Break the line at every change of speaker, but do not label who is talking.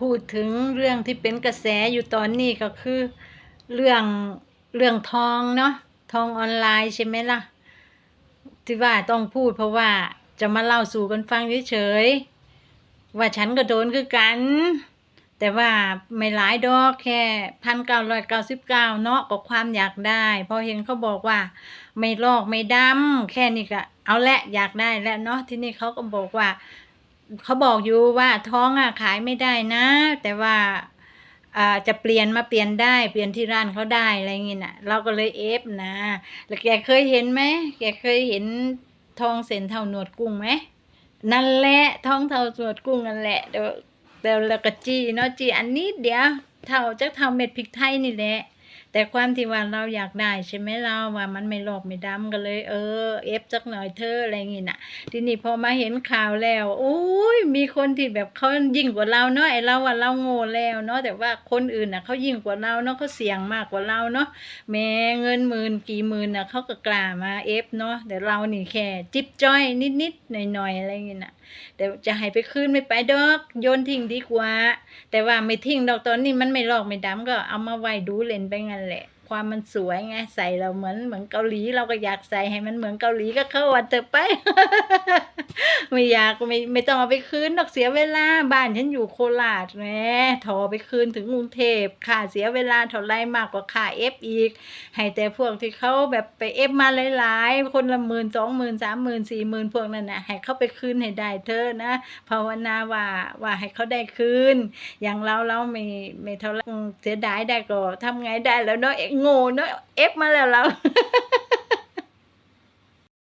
พูดถึงเรื่องที่เป็นกระแสอยู่ตอนนี้ก็คือเรื่องเรื่องทองเนาะทองออนไลน์ใช่ไหมล่ะ ที่ว่าต้องพูดเพราะว่าจะมาเล่าสู่กันฟังเฉยๆว่าฉันก็โดนคือกัน แต่ว่าไม่หลายดอกแค่พันเก้าร้อยเก้าสิบเก้าเนาะก็ความอยากได้พอเห็นเขาบอกว่า ไม่ลอกไม่ดำแค่นี้ก็เอาละอยากได้แล้วเนาะที่นี่เขาก็บอกว่า เขาบอกอยู่ว่าท้องอะขายไม่ได้นะ แต่ว่าอ่าจะเปลี่ยนมาเปลี่ยนได้เปลี่ยนที่ร้านเขาได้อะไรเงี้ยน่ะเราก็เลยเอฟนะ แล้วแกเคยเห็นไหมแกเคยเห็นทองเส้นเท่าหนวดกุ้งไหมนั่นแหละทองเท่าหนวดกุ้งนั่นแหละเดี๋ยวเดี๋ยวแล้วก็จีเนาะจีอันนี้เดียวเท่าจะเท่าเม็ดพริกไทยนี่แหละ แต่ความที่ว่าเราอยากได้ใช่ไหมเราว่ามันไม่หลอกไม่ดำก็เลย เออ เอฟสักหน่อยเธออะไรอย่างงี้น่ะทีนี้พอมาเห็นข่าวแล้วอุ้ยมีคนที่แบบเขายิ่งกว่าเราเนาะไอเราว่าเราโง่แล้วเนาะแต่ว่าคนอื่นน่ะเขายิ่งกว่าเราเนาะเขาเสี่ยงมากกว่าเราเนาะแม้เงินหมื่นกี่หมื่นน่ะเขาก็กล้ามาเอฟเนาะแต่เรานี่แค่จิ๊บจ้อยนิดๆหน่อยๆอะไรอย่างงี้น่ะแต่จะให้ไปคืนไม่ไปดอกโยนทิ้งดีกว่า แต่ว่าไม่ทิ้งดอกตอนนี้มันไม่หลอกไม่ดำก็เอามาไว้ดูเล่นไปไงนแหละ ความมันสวยไงใส่เราเหมือนเหมือนเกาหลีเราก็อยากใส่ให้มันเหมือนเกาหลีก็เข้าวันเธอไป ไม่อยากไม่ไม่ต้องเอาไปคืนดอกเสียเวลาบ้านฉันอยู่โคราชแหมถอไปคืนถึงกรุงเทพค่าเสียเวลาเท่าไรมากกว่าค่าเอฟอีก ให้แต่พวกที่เขาแบบไปเอฟมาหลายๆ คนละหมื่นสองหมื่นสามหมื่นสี่หมื่นพวกนั้นนะให้เขาไปคืนให้ได้เธอนะภาวนาว่าว่าให้เขาได้คืนอย่างเราเราไม่ไม่เท่าไรเสียดายได้ก็ทำไงได้แล้วเนาะโง่เนาะเอฟมาแล้วเรา